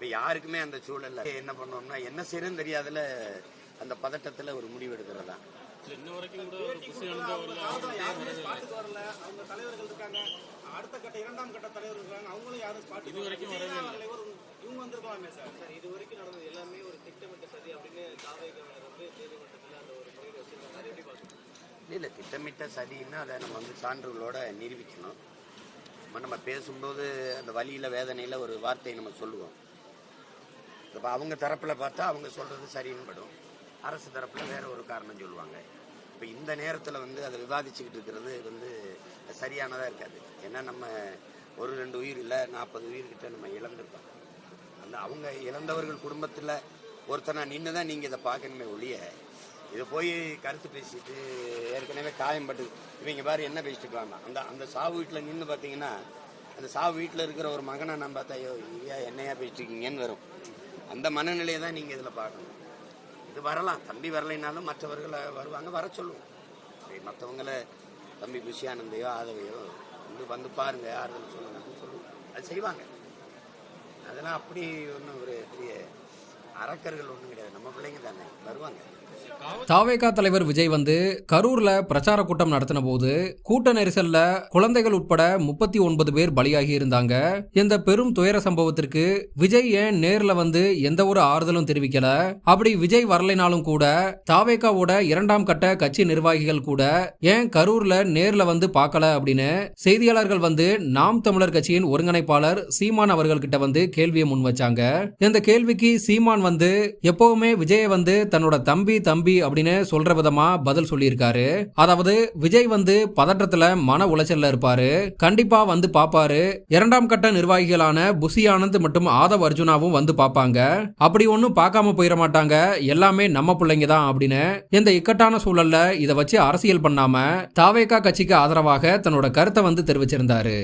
இப்ப யாருக்குமே அந்த சூழல்ல என்ன பண்ணோம்னா என்ன செய்யறதுன்னு தெரியாதுல அந்த பதட்டத்துல ஒரு முடிவு எடுக்கிறதா. இல்ல, இன்ன வரைக்கும் கூட ஒரு புஷி அனுப்ப வரல அவங்க யாருமே ஸ்பாட்டுக்கு வரல. அவங்க தலைவர்கள் இருக்காங்க. அடுத்த கட்ட இரண்டாம் கட்ட தலைவர் இருக்காங்க. அவங்களும் யாரும் இது வரைக்கும் வரவே இல்லை. வரல இவர் இவங்க வந்திருக்கலாமே சார். சார் இது வரைக்கும் நடந்தது எல்லாமே ஒரு திட்டமிட்ட சதி அப்படின்னு தாவேகவர் வந்து நீதிமன்றத்தில் அந்த ஒரு முறையில் வச்சிருக்காங்க. அது எப்படி பார்க்கணும்? இல்ல திட்டமிட்ட சதின்னா அதை நம்ம வந்து சான்றுகளோட நிரூபிக்கணும். நம்ம நம்ம பேசும்போது அந்த வலியில வேதனையில ஒரு வார்த்தையை நம்ம சொல்லுவோம். இப்போ அவங்க தரப்பில் பார்த்தா அவங்க சொல்றது சரின்னு படும். அரசு தரப்புல வேற ஒரு காரணம் சொல்லுவாங்க. இப்போ இந்த நேரத்தில் வந்து அதை விவாதிச்சுக்கிட்டு இருக்கிறது வந்து சரியானதா இருக்காது. ஏன்னா நம்ம ஒரு ரெண்டு உயிர் இல்லை நாற்பது உயிர்கிட்ட நம்ம இழந்திருக்கோம். அந்த அவங்க இழந்தவர்கள் குடும்பத்தில் ஒருத்தனா நின்று தான் நீங்கள் இதை பார்க்கணுமே ஒழிய இதை போய் கருத்து பேசிட்டு ஏற்கனவே காயம்பட்டு இவங்க பாரு என்ன பேசிட்டு இருக்காங்க அந்த அந்த சாவு வீட்டில் நின்று பார்த்தீங்கன்னா அந்த சாவு வீட்டில் இருக்கிற ஒரு மகனை நான் பார்த்தா ஐயோ ஐயா என்னையா பேசிட்டு இருக்கீங்கன்னு வரும். அந்த மனநிலையை தான் நீங்கள் இதில் பார்க்கணும். இது வரலாம். தம்பி வரலைனாலும் மற்றவர்களை வருவாங்க வர சொல்லுவோம். சரி மற்றவங்கள தம்பி புஷியானந்தையோ ஆதவையோ வந்து வந்து பாருங்க ஆறுதல் சொல்லுங்க சொல்லுவோம். அது செய்வாங்க. அதெல்லாம் அப்படி ஒன்றும் ஒரு பெரிய அரக்கர்கள் ஒன்றும் கிடையாது. நம்ம பிள்ளைங்க தானே. வருவாங்க. தாவேகா தலைவர் விஜய் வந்து கரூர்ல பிரச்சார கூட்டம் நடத்தின போது கூட்ட நெரிசல்ல குழந்தைகள் உட்பட முப்பத்தி ஒன்பது பேர் பலியாகி இருந்தாங்க. இந்த பெரும் துயர சம்பவத்திற்கு விஜய் ஏன் நேர்ல வந்து எந்த ஒரு ஆறுதலும் தெரிவிக்கல? அப்படி விஜய் வரலைனாலும் கூட தாவேகாவோட இரண்டாம் கட்ட கட்சி நிர்வாகிகள் கூட ஏன் கரூர்ல நேர்ல வந்து பார்க்கல அப்படின்னு செய்தியாளர்கள் வந்து நாம் தமிழர் கட்சியின் ஒருங்கிணைப்பாளர் சீமான் அவர்கள் கிட்ட வந்து கேள்வியை முன் வச்சாங்க. இந்த கேள்விக்கு சீமான் வந்து எப்பவுமே விஜய் வந்து தன்னோட தம்பி தம்பி அப்படின்னு சொல்ற விதமா பதில் சொல்லியிருக்காரு. அதாவது விஜய் வந்து பதற்றத்துல மன உளைச்சல்ல இருப்பாரு. கண்டிப்பா வந்து பாப்பாரு. இரண்டாம் கட்ட நிர்வாகிகளான புசி ஆனந்த் மற்றும் ஆதவ் அர்ஜுனாவும் வந்து பாப்பாங்க. அப்படி ஒன்னும் பார்க்காம போயிட மாட்டாங்க. எல்லாமே நம்ம பிள்ளைங்க தான் அப்படின்னு இந்த இக்கட்டான சூழல்ல இதை வச்சு அரசியல் பண்ணாம தாவேகா கட்சிக்கு ஆதரவாக தன்னோட கருத்தை வந்து தெரிவிச்சிருந்தாரு.